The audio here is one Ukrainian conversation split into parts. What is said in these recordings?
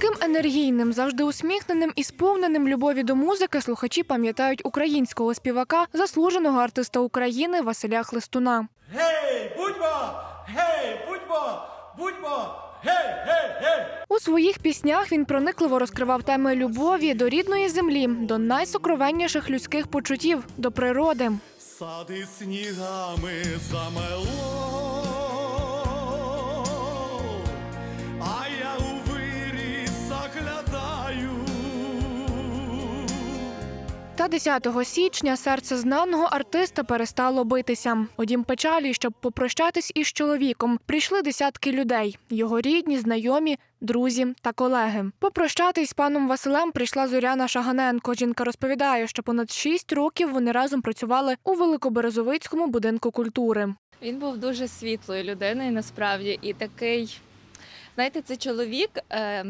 Таким енергійним, завжди усміхненим і сповненим любові до музики слухачі пам'ятають українського співака, заслуженого артиста України Василя Хлистуна. Гей, будьмо! Гей, будьмо! Будьмо! Гей, гей, гей! У своїх піснях він проникливо розкривав теми любові до рідної землі, до найсокровенніших людських почуттів, до природи. Сади снігами замело, Та 10 січня серце знаного артиста перестало битися. У дім печалі, щоб попрощатись із чоловіком, прийшли десятки людей: його рідні, знайомі, друзі та колеги. Попрощатись з паном Василем прийшла Зоряна Шаганенко. Жінка розповідає, що понад 6 років вони разом працювали у Великоберезовицькому будинку культури. Він був дуже світлою людиною насправді і такий, знаєте, це чоловік. Е,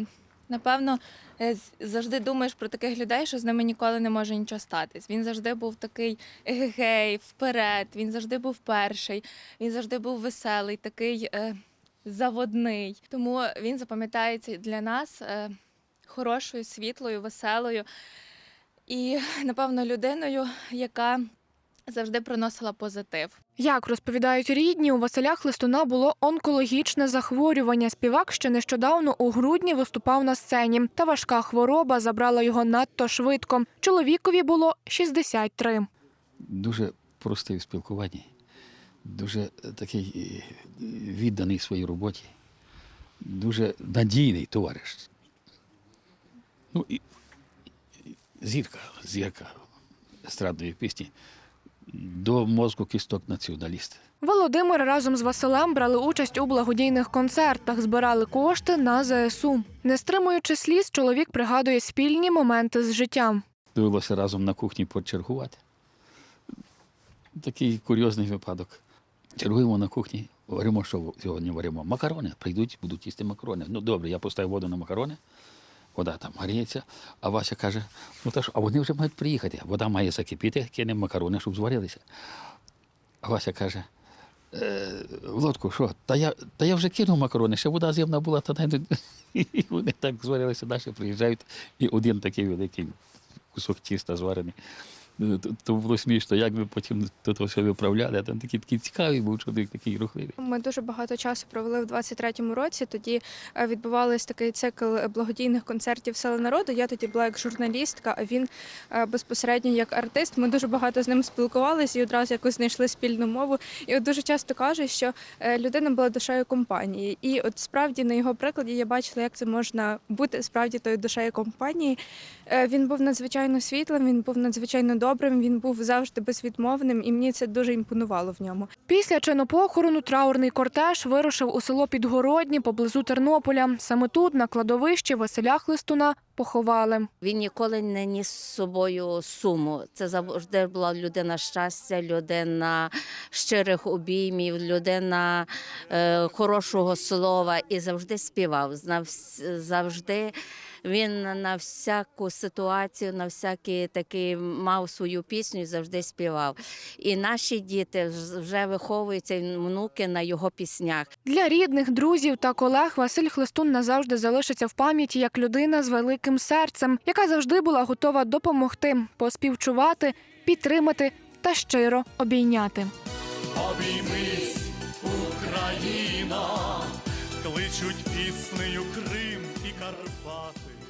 напевно, завжди думаєш про таких людей, що з ними ніколи не може нічого статись. Він завжди був такий егегей, вперед. Він завжди був перший, він завжди був веселий, такий е, заводний. Тому він запам'ятається для нас е, хорошою, світлою, веселою і, напевно, людиною, яка завжди приносила позитив. Як розповідають рідні, у Василя Хлистуна було онкологічне захворювання. Співак ще нещодавно у грудні виступав на сцені, та важка хвороба забрала його надто швидко. Чоловікові було 63. дуже простий в спілкуванні, дуже такий е, відданий своїй роботі, дуже надійний товариш. Ну і і зірка, зірка естрадної пісні. До мозку кісток націоналіст. Володимир разом з Василем брали участь у благодійних концертах, збирали кошти на ЗСУ. Не стримуючи сліз, чоловік пригадує спільні моменти з життя. Довелося разом на кухні почергувати. Такий курйозний випадок. Чергуємо на кухні, варимо, що сьогодні варимо? Макарони. Прийдуть, будуть їсти макарони. Ну добре, я поставив воду на макарони, вода там гріється, а Вася каже: ну та що, а вони вже мають приїхати. Вода має закипіти, кинемо макарони, щоб зварилися. А Вася каже. «Е, Володку, що? Та я, та я вже кинув макарони, ще вода з'ємна була, та не і вони так зварилися, наші приїжджають, і один такий великий кусок тіста зварений. Ну, То, було смішно, як ми потім того все виправляли, там такий, такий цікавий був чоловік, такий рухливий. Ми дуже багато часу провели в 23-му році. Тоді е, відбувався такий цикл благодійних концертів Села народу. Я тоді була як журналістка, а він е, безпосередньо як артист. Ми дуже багато з ним спілкувалися і одразу якось знайшли спільну мову. І от дуже часто каже, що е, людина була душею компанії. І от справді на його прикладі я бачила, як це можна бути справді тою душею компанії. Е, Він був надзвичайно світлим, він був надзвичайно добрим, він був завжди безвідмовним, і мені це дуже імпонувало в ньому. Після чинопохорону траурний кортеж вирушив у село Підгородні поблизу Тернополя. Саме тут, на кладовищі Василя Хлистуна, поховали. Він ніколи не ніс з собою суму. Це завжди була людина щастя, людина щирих обіймів, людина е, хорошого слова і завжди співав. Знав завжди він на всяку ситуацію, на всякий такий мав свою пісню і завжди співав. І наші діти вже виховуються внуки на його піснях. Для рідних, друзів та колег Василь Хлистун назавжди залишиться в пам'яті як людина з великим серцем, яка завжди була готова допомогти, поспівчувати, підтримати та щиро обійняти. Обіймись, Україна, кличуть піснею Крим Карпати.